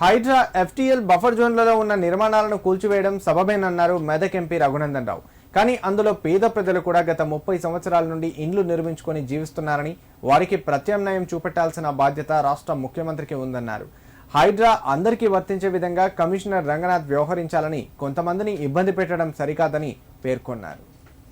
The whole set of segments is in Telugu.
హైడ్రా ఎఫ్టీఎల్ బఫర్ జోన్లలో ఉన్న నిర్మాణాలను కూల్చివేయడం సబబేనన్నారు మెదక్ ఎంపీ రఘునందన్ రావు. కానీ అందులో పేద ప్రజలు కూడా గత ముప్పై సంవత్సరాల నుండి ఇండ్లు నిర్మించుకొని జీవిస్తున్నారని వారికి ప్రత్యామ్నాయం చూపెట్టాల్సిన బాధ్యత రాష్ట్ర ముఖ్యమంత్రికి ఉందన్నారు. హైడ్రా అందరికీ వర్తించే విధంగా కమిషనర్ రంగనాథ్ వ్యవహరించాలని కొంతమందిని ఇబ్బంది పెట్టడం సరికాదని పేర్కొన్నారు.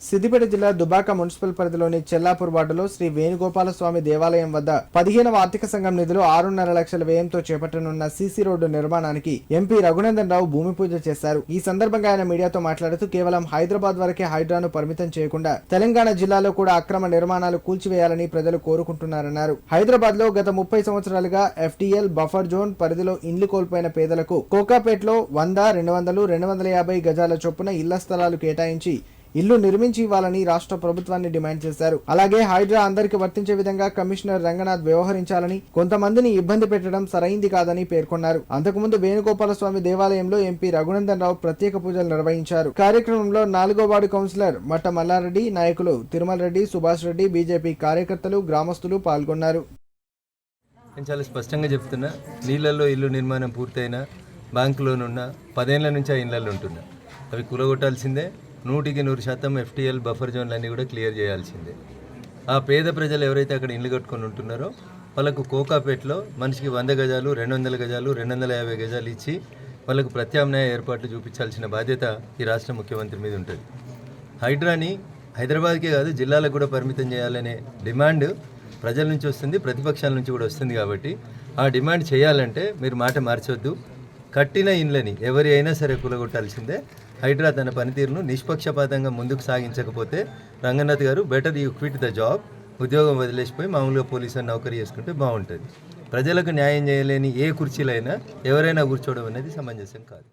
సిద్దిపేట జిల్లా దుబాక మున్సిపల్ పరిధిలోని చెల్లాపూర్ వార్డులో శ్రీ వేణుగోపాల స్వామి దేవాలయం వద్ద పదిహేనవ ఆర్థిక సంఘం నిధులు ఆరున్నర లక్షల వ్యయంతో చేపట్టనున్న సీసీ రోడ్డు నిర్మాణానికి ఎంపీ రఘునందన్ రావు భూమి పూజ చేశారు. ఈ సందర్భంగా ఆయన మీడియాతో మాట్లాడుతూ కేవలం హైదరాబాద్ వరకే హైడ్రాను పరిమితం చేయకుండా తెలంగాణ జిల్లాలో కూడా అక్రమ నిర్మాణాలు కూల్చివేయాలని ప్రజలు కోరుకుంటున్నారన్నారు. హైదరాబాద్లో గత ముప్పై సంవత్సరాలుగా ఎఫ్టీఎల్ బఫర్ జోన్ పరిధిలో ఇండ్లు కోల్పోయిన పేదలకు కోకాపేట్లో వంద రెండు వందలు రెండు వందల యాభై గజాల చొప్పున ఇళ్ళ స్థలాలు కేటాయించి ఇల్లు నిర్మించి ఇవ్వాలని రాష్ట్ర ప్రభుత్వాన్ని డిమాండ్ చేశారు. అలాగే హైడ్రా అందరికి వర్తించే విధంగా కమిషనర్ రంగనాథ్ వ్యవహరించాలని కొంతమందిని ఇబ్బంది పెట్టడం సరైంది కాదని పేర్కొన్నారు. అంతకుముందు వేణుగోపాల స్వామి దేవాలయంలో ఎంపీ రఘునందన్ రావు ప్రత్యేక పూజలు నిర్వహించారు. కార్యక్రమంలో నాలుగో వార్డు కౌన్సిలర్ మట్ట మల్లారెడ్డి నాయకులు తిరుమల రెడ్డి సుభాష్ రెడ్డి బీజేపీ కార్యకర్తలు గ్రామస్తులు పాల్గొన్నారు. నేను చాలా స్పష్టంగా చెప్తున్నా నీళ్ళల్లో ఇల్లు నిర్మాణం పూర్తయిన బ్యాంకులోనున్న పదేళ్ళ నుంచి ఆ ఇళ్ళల్లో ఉంటున్నా. అవి కూలగొట్టాల్సిందే. నూటికి నూరు శాతం ఎఫ్టీఎల్ బఫర్ జోన్లు అన్నీ కూడా క్లియర్ చేయాల్సిందే. ఆ పేద ప్రజలు ఎవరైతే అక్కడ ఇల్లు కట్టుకొని ఉంటున్నారో వాళ్ళకు కోకాపేటలో మనిషికి వంద గజాలు రెండు వందల గజాలు రెండు వందల యాభై గజాలు ఇచ్చి వాళ్ళకు ప్రత్యామ్నాయ ఏర్పాట్లు చూపించాల్సిన బాధ్యత ఈ రాష్ట్ర ముఖ్యమంత్రి మీద ఉంటుంది. హైడ్రాని హైదరాబాద్కే కాదు జిల్లాలకు కూడా పరిమితం చేయాలనే డిమాండ్ ప్రజల నుంచి వస్తుంది ప్రతిపక్షాల నుంచి కూడా వస్తుంది కాబట్టి ఆ డిమాండ్ చేయాలంటే మీరు మాట మార్చొద్దు. కట్టిన ఇండ్లని ఎవరి అయినా సరే కూలగొట్టాల్సిందే. హైడ్రా తన పనితీరును నిష్పక్షపాతంగా ముందుకు సాగించకపోతే రంగనాథ్ గారు better you quit the job ఉద్యోగం వదిలేసిపోయి మామూలుగా పోలీసు నౌకరీ చేసుకుంటే బాగుంటుంది. ప్రజలకు న్యాయం చేయలేని ఏ కుర్చీలైనా ఎవరైనా కూర్చోవడం అనేది సమంజసం కాదు.